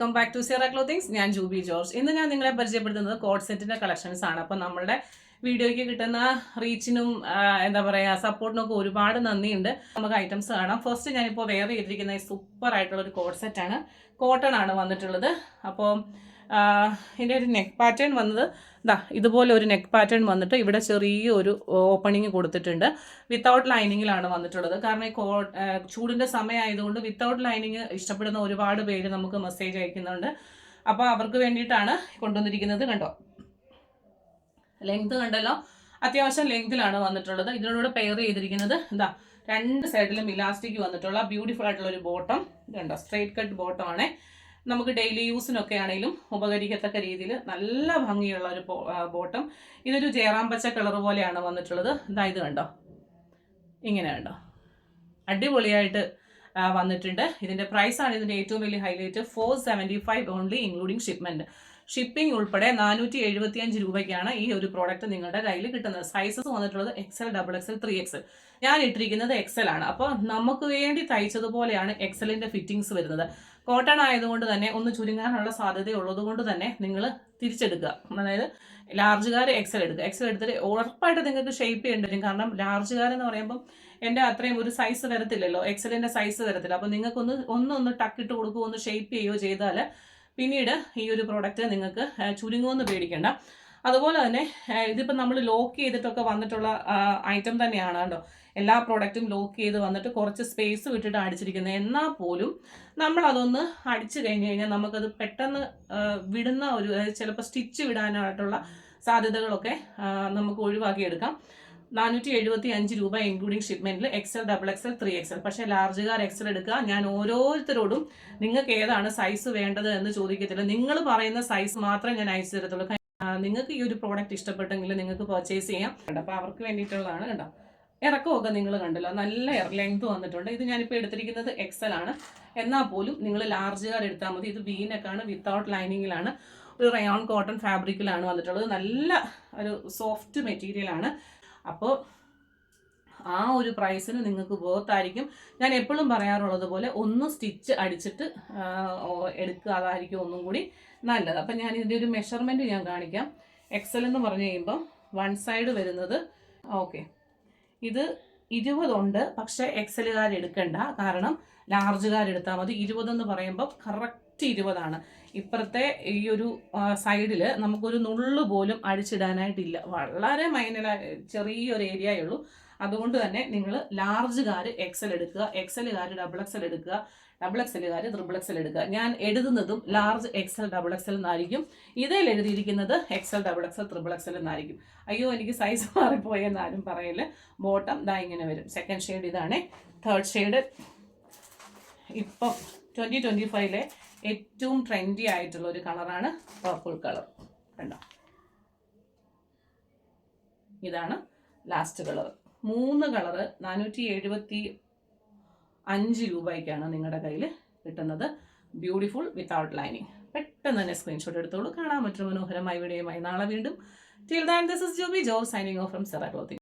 Welcome back to Sierra clothings ഞാൻ Juby George. ഇന്ന് ഞാൻ നിങ്ങളെ പരിചയപ്പെടുത്തുന്നത് കോഡ് സെറ്റിന്റെ കളക്ഷൻസ് ആണ്. അപ്പോൾ നമ്മളുടെ വീഡിയോയ്ക്ക് കിട്ടുന്ന റീച്ചിനും എന്താ പറയുക സപ്പോർട്ടിനും ഒക്കെ ഒരുപാട് നന്ദിയുണ്ട്. നമുക്ക് ഐറ്റംസ് കാണാം. ഫസ്റ്റ് ഞാനിപ്പോൾ വെയർ ചെയ്തിരിക്കുന്ന സൂപ്പർ ആയിട്ടുള്ള ഒരു കോഡ് സെറ്റ് ആണ്. കോട്ടൺ ആണ് വന്നിട്ടുള്ളത്. അപ്പോൾ ഇതിന്റെ ഒരു നെക്ക് പാറ്റേൺ വന്നത്. ഇതാ ഇതുപോലെ ഒരു നെക്ക് പാറ്റേൺ വന്നിട്ട് ഇവിടെ ചെറിയ ഒരു ഓപ്പണിങ് കൊടുത്തിട്ടുണ്ട്. വിത്തൗട്ട് ലൈനിങ്ങിലാണ് വന്നിട്ടുള്ളത്. കാരണം ഈ കോ ചൂടിന്റെ സമയമായതുകൊണ്ട് വിത്തൗട്ട് ലൈനിങ് ഇഷ്ടപ്പെടുന്ന ഒരുപാട് പേര് നമുക്ക് മെസ്സേജ് അയക്കുന്നുണ്ട്. അപ്പോൾ അവർക്ക് വേണ്ടിയിട്ടാണ് കൊണ്ടുവന്നിരിക്കുന്നത് കണ്ടോ? ലെങ്ത് കണ്ടല്ലോ. അത്യാവശ്യം ലെങ്തിലാണ് വന്നിട്ടുള്ളത്. ഇതിനോട് പെയർ ചെയ്തിരിക്കുന്നത് എന്താ രണ്ട് സൈഡിലും ഇലാസ്റ്റിക് വന്നിട്ടുള്ള ബ്യൂട്ടിഫുൾ ആയിട്ടുള്ള ഒരു ബോട്ടം ഇതുണ്ടോ? സ്ട്രെയിറ്റ് കട്ട് ബോട്ടം ആണ്. നമുക്ക് ഡെയിലി യൂസിനൊക്കെ ആണെങ്കിലും ഉപകരിക്കത്തക്ക രീതിയിൽ നല്ല ഭംഗിയുള്ള ഒരു ബോട്ടം. ഇതൊരു ജയറാം പച്ച കളർ പോലെയാണ് വന്നിട്ടുള്ളത്. ഇതാ ഇത് കണ്ടോ? ഇങ്ങനെ കണ്ടോ? അടിപൊളിയായിട്ട് വന്നിട്ടുണ്ട്. ഇതിന്റെ പ്രൈസാണ് ആണ് ഇതിന്റെ ഏറ്റവും വലിയ highlight four seventy five only including shipment shipping ഉൾപ്പെടെ നാനൂറ്റി എഴുപത്തിയഞ്ച് രൂപയ്ക്കാണ് ഈ ഒരു പ്രോഡക്റ്റ് നിങ്ങളുടെ കയ്യിൽ കിട്ടുന്നത്. സൈസസ് വന്നിട്ടുള്ളത് XL double XL three XL ഞാൻ ഇട്ടിരിക്കുന്നത് എക്സൽ ആണ്. അപ്പോൾ നമുക്ക് വേണ്ടി തയ്ച്ചതുപോലെയാണ് എക്സലിന്റെ ഫിറ്റിംഗ്സ് വരുന്നത്. കോട്ടൺ ആയതുകൊണ്ട് തന്നെ ഒന്ന് ചുരുങ്ങാനുള്ള സാധ്യത ഉള്ളത് കൊണ്ട് തന്നെ നിങ്ങൾ തിരിച്ചെടുക്കുക. അതായത് ലാർജുകാർ എക്സൽ എടുക്കുക. എക്സൽ എടുത്തിട്ട് ഉറപ്പായിട്ട് നിങ്ങൾക്ക് ഷേപ്പ് ചെയ്യേണ്ടി വരും. കാരണം ലാർജുകാർ എന്ന് പറയുമ്പോൾ എന്റെ അത്രയും ഒരു സൈസ് വരത്തില്ലല്ലോ എക്സലിന്റെ സൈസ് വരത്തില്ല അപ്പോൾ നിങ്ങൾക്കൊന്ന് ഒന്നൊന്ന് ടക്കിട്ട് കൊടുക്കുകയോ ഒന്ന് ഷേപ്പ് ചെയ്യുകയോ ചെയ്താൽ പിന്നീട് ഈ ഒരു പ്രോഡക്റ്റ് നിങ്ങൾക്ക് ചുരുങ്ങുമെന്ന് പേടിക്കേണ്ട. അതുപോലെ തന്നെ ഇതിപ്പോൾ നമ്മൾ ലോക്ക് ചെയ്തിട്ടൊക്കെ വന്നിട്ടുള്ള ഐറ്റം തന്നെയാണ് കേട്ടോ. എല്ലാ പ്രോഡക്റ്റും ലോക്ക് ചെയ്ത് വന്നിട്ട് കുറച്ച് സ്പേസ് വിട്ടിട്ട് അടിച്ചിരിക്കുന്നത്. എന്നാൽ പോലും നമ്മൾ അതൊന്ന് അടിച്ചു കഴിഞ്ഞ് കഴിഞ്ഞാൽ നമുക്കത് പെട്ടെന്ന് വിടുന്ന ഒരു ചിലപ്പോൾ സ്റ്റിച്ച് വിടാനായിട്ടുള്ള സാധ്യതകളൊക്കെ നമുക്ക് ഒഴിവാക്കിയെടുക്കാം. നാനൂറ്റി എഴുപത്തി അഞ്ച് രൂപ including ഷിപ്മെന്റിൽ XL double XL three XL പക്ഷേ ലാർജുകാർ എക്സൽ എടുക്കുക ഞാൻ ഓരോരുത്തരോടും നിങ്ങൾക്ക് ഏതാണ് സൈസ് വേണ്ടത് എന്ന് ചോദിക്കത്തില്ല. നിങ്ങൾ പറയുന്ന സൈസ് മാത്രമേ ഞാൻ അയച്ചു തരത്തുള്ളൂ. നിങ്ങൾക്ക് ഈ ഒരു പ്രോഡക്റ്റ് ഇഷ്ടപ്പെട്ടെങ്കിൽ നിങ്ങൾക്ക് പർച്ചേസ് ചെയ്യാം. അപ്പോൾ അവർക്ക് വേണ്ടിയിട്ടുള്ളതാണ് കണ്ടോ? ഇറക്കമൊക്കെ നിങ്ങൾ കണ്ടല്ലോ. നല്ല ലെങ്ത് വന്നിട്ടുണ്ട്. ഇത് ഞാനിപ്പോൾ എടുത്തിരിക്കുന്നത് എക്സൽ ആണ്. എന്നാൽ പോലും നിങ്ങൾ ലാർജ് കാർ എടുത്താൽ മതി. ഇത് വീനക്കാണ് വിത്തൗട്ട് ലൈനിങ്ങിലാണ് ഒരു റയോൺ കോട്ടൺ ഫാബ്രിക്കിലാണ് വന്നിട്ടുള്ളത്. നല്ല ഒരു സോഫ്റ്റ് മെറ്റീരിയലാണ് അപ്പോൾ ആ ഒരു പ്രൈസിന് നിങ്ങൾക്ക് ബോത്തായിരിക്കും ഞാൻ എപ്പോഴും പറയാറുള്ളത് പോലെ ഒന്ന് സ്റ്റിച്ച് അടിച്ചിട്ട് എടുക്കുക അതായിരിക്കും ഒന്നും കൂടി നല്ലത്. അപ്പം ഞാൻ ഇതിന്റെ ഒരു മെഷർമെന്റ് ഞാൻ കാണിക്കാം. എക്സൽ എന്ന് പറഞ്ഞു കഴിയുമ്പോൾ വൺ സൈഡ് വരുന്നത് ഓക്കെ ഇത് ഇരുപതുണ്ട് പക്ഷേ എക്സലുകാർ എടുക്കണ്ട. കാരണം ലാർജുകാർ എടുത്താൽ മതി. ഇരുപതെന്ന് പറയുമ്പോൾ കറക്റ്റ് ഇരുപതാണ് ഇപ്പുറത്തെ ഈ ഒരു സൈഡിൽ നമുക്കൊരു നുള്ളു പോലും അഴിച്ചിടാനായിട്ടില്ല വളരെ മൈനല ചെറിയൊരു ഏരിയയേ ഉള്ളൂ. അതുകൊണ്ട് തന്നെ നിങ്ങൾ ലാർജ് ലാർജുകാർ എക്സൽ എടുക്കുക. എക്സലുകാർ ഡബിൾ എക്സൽ എടുക്കുക. ഡബിൾ എക്സലുകാർ ത്രിബിൾ എക്സൽ എടുക്കുക. ഞാൻ എഴുതുന്നതും ലാർജ് എക്സൽ ഡബിൾ എക്സൽ എന്നായിരിക്കും. ഇതിൽ എഴുതിയിരിക്കുന്നത് XL double XL triple XL എന്നായിരിക്കും. അയ്യോ എനിക്ക് സൈസ് മാറിപ്പോയെന്ന് ആരും പറയില്ല. ബോട്ടം ദാ ഇങ്ങനെ വരും. സെക്കൻഡ് ഷെയ്ഡ് ഇതാണ്. തേർഡ് ഷെയ്ഡ് ഇപ്പം ട്വന്റി ട്വന്റി ഫൈവിലെ ഏറ്റവും ട്രെൻഡി ആയിട്ടുള്ള ഒരു കളറാണ് പർപ്പിൾ കളർ കണ്ടോ? ഇതാണ് ലാസ്റ്റ് കളർ മൂന്ന് കളർ നാനൂറ്റി എഴുപത്തി അഞ്ച് രൂപയ്ക്കാണ് നിങ്ങളുടെ കയ്യിൽ കിട്ടുന്നത്. ബ്യൂട്ടിഫുൾ വിത്തൗട്ട് ലൈനിങ് പെട്ടെന്ന് തന്നെ സ്ക്രീൻഷോട്ട് എടുത്തോളൂ. കാണാൻ പറ്റും മനോഹരമായ വീഡിയോയുമായി നാളെ വീണ്ടും. Till then this is Joby Joe signing off from Sera clothing